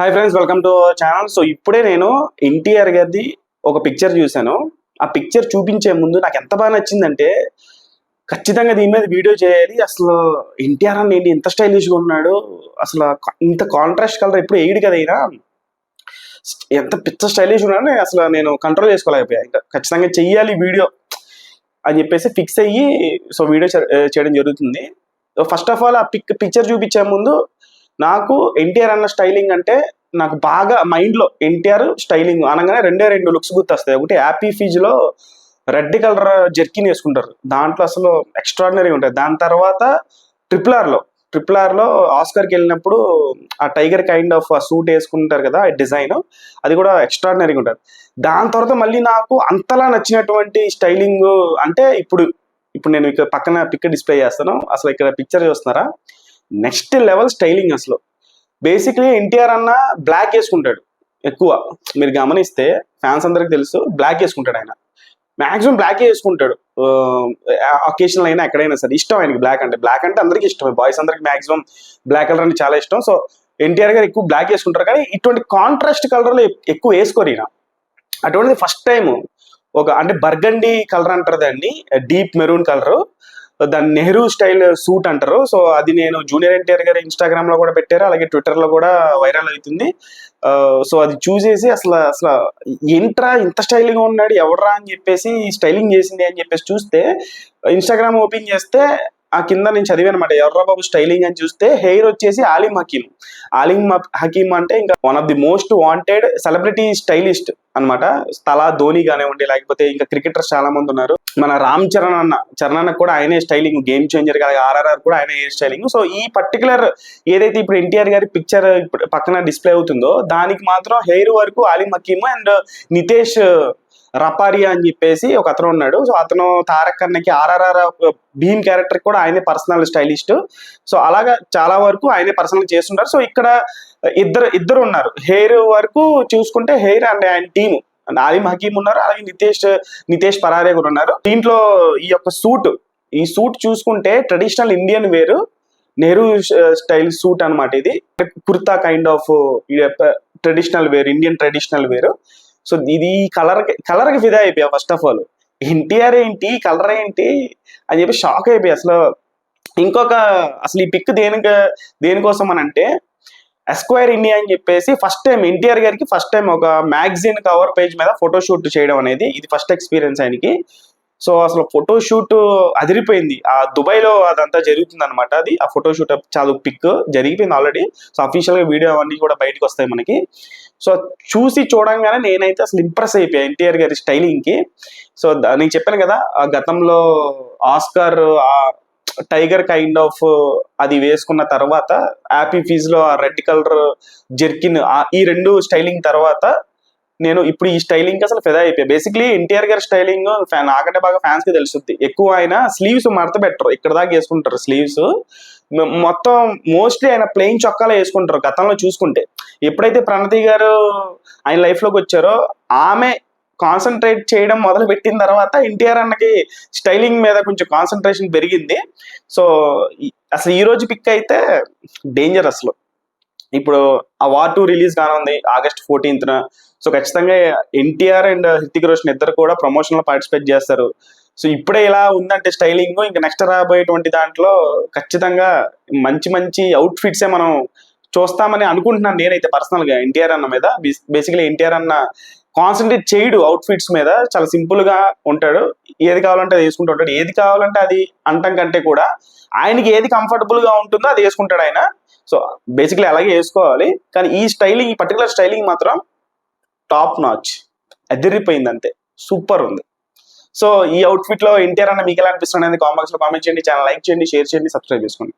Hi friends welcome to channel so ఇప్పుడే నేను ఎన్టీఆర్ గారిది ఒక పిక్చర్ చూశాను. ఆ పిక్చర్ చూపించే ముందు నాకు ఎంత బాగా నచ్చిందంటే ఖచ్చితంగా దీని మీద వీడియో చేయాలి. అసలు ఎన్టీఆర్ అని ఏంటి? ఇంత స్టైలిష్గా ఉన్నాడు? అసలు ఇంత కాంట్రాస్ట్ కలర్ ఎప్పుడు వేయడు కదా అయినా ఎంత పిచ్చ స్టైలిష్ ఉన్నాడని అసలు నేను కంట్రోల్ చేసుకోలేకపోయా. ఇంకా ఖచ్చితంగా చెయ్యాలి వీడియో అని చెప్పేసి ఫిక్స్ అయ్యి సో వీడియో చేయడం జరుగుతుంది. ఫస్ట్ ఆఫ్ ఆల్ ఆ పిక్ పిక్చర్ చూపించే ముందు నాకు ఎన్టీఆర్ అన్న స్టైలింగ్ అంటే నాకు బాగా మైండ్లో ఎన్టీఆర్ స్టైలింగ్ అనగానే రెండే రెండు లుక్స్ గుర్తొస్తాయి. ఒకటి హ్యాపీ ఫీజ్లో రెడ్ కలర్ జెర్కిన్ వేసుకుంటారు. దాంట్లో అసలు ఎక్స్ట్రాడినరీ ఉంటుంది. దాని తర్వాత ట్రిపుల్ ఆర్లో ట్రిపుల్ ఆర్లో ఆస్కర్కి వెళ్ళినప్పుడు ఆ టైగర్ కైండ్ ఆఫ్ సూట్ వేసుకుంటారు కదా ఆ డిజైన్ అది కూడా ఎక్స్ట్రాడినరీగా ఉంటుంది. దాని తర్వాత మళ్ళీ నాకు అంతలా నచ్చినటువంటి స్టైలింగ్ అంటే ఇప్పుడు ఇప్పుడు నేను ఇక్కడ పక్కన పిక్ డిస్ప్లే చేస్తాను. అసలు ఇక్కడ పిక్చర్ చూస్తున్నారా? నెక్స్ట్ లెవెల్ స్టైలింగ్ అసలు. బేసిక్లీ ఎన్టీఆర్ అన్న బ్లాక్ వేసుకుంటాడు. ఎక్కువ. మీరు గమనిస్తే ఫ్యాన్స్ అందరికి తెలుసు బ్లాక్ వేసుకుంటాడు ఆయన. మాక్సిమం బ్లాక్ వేసుకుంటాడు. అకేషనల్ అయినా ఎక్కడైనా సరే. ఇష్టం ఆయనకి బ్లాక్ అంటే. బ్లాక్ అంటే అందరికి ఇష్టమే. బాయ్స్ అందరికి మాక్సిమం బ్లాక్ కలర్ అంటే చాలా ఇష్టం. సో ఎన్టీఆర్ గారు ఎక్కువ బ్లాక్ వేసుకుంటారు. కానీ ఇటువంటి కాంట్రాస్ట్ కలర్లు ఎక్కువ వేసుకోరు ఈయన. అటువంటిది ఫస్ట్ టైం ఒక అంటే బర్గండి కలర్ అంటారు దాన్ని. డీప్ మెరూన్ కలర్ దాన్ని నెహ్రూ స్టైల్ సూట్ అంటారు. సో అది నేను జూనియర్ ఎన్టీఆర్ గారు ఇన్స్టాగ్రామ్లో కూడా పెట్టారు. అలాగే ట్విట్టర్లో కూడా వైరల్ అవుతుంది. సో అది చూసేసి అసలు అసలు ఏంట్రా ఇంత స్టైలింగ్ ఉన్నాడు? ఎవడరా అని చెప్పేసి స్టైలింగ్ చేసింది అని చెప్పేసి చూస్తే ఇన్స్టాగ్రామ్ ఓపెన్ చేస్తే ఆ కింద నేను చదివాను అనమాట స్టైలింగ్ అని చూస్తే హెయిర్ వచ్చేసి ఆలిమ్ హకీమ్. ఆలిమ్ హకీమ్ అంటే ఇంకా one of the most wanted celebrity stylist అనమాట తలా ధోని కానివ్వండి లేకపోతే ఇంకా క్రికెటర్స్ చాలా మంది ఉన్నారు. మన రామ్ చరణ్ అన్న చరణ్ అన్న కూడా ఆయనే స్టైలింగ్ గేమ్ చేంజర్ అలాగే ఆర్ఆర్ఆర్ కూడా ఆయన హెయిర్ స్టైలింగ్ సో ఈ పర్టికులర్ ఏదైతే ఇప్పుడు ఎన్టీఆర్ గారి పిక్చర్ పక్కన డిస్ప్లే అవుతుందో దానికి మాత్రం హెయిర్ వరకు ఆలిమ్ హకీమ్ అండ్ నితేష్ రపారియా అని చెప్పేసి ఒక అతను ఉన్నాడు. సో అతను తారక్ అన్నకి ఆర్ఆర్ఆర్ భీమ్ క్యారెక్టర్ కూడా ఆయనే పర్సనల్ స్టైలిస్ట్. సో అలాగా చాలా వరకు ఆయనే పర్సనల్ చేస్తుంటారు. సో ఇక్కడ ఇద్దరు ఇద్దరు ఉన్నారు. హెయిర్ వరకు చూసుకుంటే హెయిర్ అండ్ ఆయన టీమ్. ఆలిమ్ హకీమ్ ఉన్నారు అలాగే నితేష్ నితేష్ పరారే కూడా ఉన్నారు. దీంట్లో ఈ యొక్క సూట్ ఈ సూట్ చూసుకుంటే ట్రెడిషనల్ ఇండియన్ వేరు. నెహ్రూ స్టైల్ సూట్ అనమాట ఇది. Kurta kind of traditional wear Indian traditional wear. So ఇది కలర్ కలర్కి ఫిదా అయిపోయా ఫస్ట్ ఆఫ్ ఆల్ ఎన్టీఆర్ ఏంటి కలర్ ఏంటి అని చెప్పి షాక్ అయిపోయి. అసలు ఇంకొక అసలు ఈ పిక్ దేనికి దేనికోసం అని అంటే ఎస్క్వైర్ ఇండియా అని చెప్పేసి ఫస్ట్ టైం ఎన్టీఆర్ గారికి ఫస్ట్ టైం ఒక మ్యాగజైన్ కవర్ పేజ్ మీద ఫోటోషూట్ చేయడం అనేది ఇది ఫస్ట్ ఎక్స్పీరియన్స్ ఆయనకి. సో అసలు ఫోటోషూట్ అదిరిపోయింది. ఆ దుబాయ్లో అదంతా జరుగుతుంది అనమాట అది. ఆ ఫోటోషూట్ చాలా పిక్ జరిగిపోయింది ఆల్రెడీ సో అఫీషియల్గా వీడియో అవన్నీ కూడా బయటకు వస్తాయి మనకి. సో చూసి చూడంగానే నేనైతే అసలు ఇంప్రెస్ అయిపోయా ఎన్టీఆర్ గారి స్టైలింగ్కి సో నేను చెప్పాను కదా ఆ గతంలో ఆస్కార్ ఆ టైగర్ కైండ్ ఆఫ్ అది వేసుకున్న తర్వాత హ్యాపీ ఫీజ్లో ఆ రెడ్ కలర్ జెర్కిన్ ఈ రెండు స్టైలింగ్ తర్వాత నేను ఇప్పుడు ఈ స్టైలింగ్ అసలు ఫెదా అయిపోయా. బేసిక్లీ ఎన్టీఆర్ గారి స్టైలింగ్ నాకంటే బాగా ఫ్యాన్స్కి తెలుస్తుంది ఎక్కువ ఆయన స్లీవ్స్ మడత పెట్టరు. ఇక్కడ దాకా వేసుకుంటారు స్లీవ్స్. మొత్తం మోస్ట్లీ ఆయన ప్లెయిన్ చొక్కాలో వేసుకుంటారు గతంలో చూసుకుంటే. ఎప్పుడైతే ప్రణతి గారు ఆయన లైఫ్లోకి వచ్చారో ఆమె కాన్సన్ట్రేట్ చేయడం మొదలు పెట్టిన తర్వాత ఎన్టీఆర్ అన్నకి స్టైలింగ్ మీద కొంచెం కాన్సన్ట్రేషన్ పెరిగింది. సో అసలు ఈ రోజు పిక్ అయితే డేంజర్ అసలు. ఇప్పుడు ఆ వార్ టూ రిలీజ్ కానుంది ఆగస్ట్ ఫోర్టీన్త్న. సో ఖచ్చితంగా ఎన్టీఆర్ అండ్ హృతిక్ రోషన్ ఇద్దరు కూడా ప్రమోషన్లో పార్టిసిపేట్ చేస్తారు. సో ఇప్పుడే ఇలా ఉందంటే స్టైలింగ్ ఇంకా నెక్స్ట్ రాబోయేటువంటి దాంట్లో ఖచ్చితంగా మంచి మంచి అవుట్ ఫిట్సే మనం చూస్తామని అనుకుంటున్నాను నేనైతే పర్సనల్గా ఎన్టీఆర్ అన్న మీద. బేసికలీ ఎన్టీఆర్ అన్న కాన్సన్ట్రేట్ చేయడు అవుట్ ఫిట్స్ మీద. చాలా సింపుల్గా ఉంటాడు. ఏది కావాలంటే అది వేసుకుంటూ ఉంటాడు. ఏది కావాలంటే అది అంటం కంటే కూడా ఆయనకి ఏది కంఫర్టబుల్గా ఉంటుందో అది వేసుకుంటాడు ఆయన. సో బేసిక్లీ అలాగే వేసుకోవాలి. కానీ ఈ స్టైలింగ్ ఈ పర్టికులర్ స్టైలింగ్ మాత్రం టాప్ నాచ్ అదిరిపోయింది అంతే. సూపర్ ఉంది. సో ఈ అవుట్ఫిట్లో ఎన్టీఆర్ అన్న మీకు ఎలా అనిపిస్తుంది అనేది కామెంట్స్లో కామెంట్ చేయండి. ఛానల్ లైక్ చేయండి షేర్ చేయండి సబ్స్క్రైబ్ చేసుకోండి.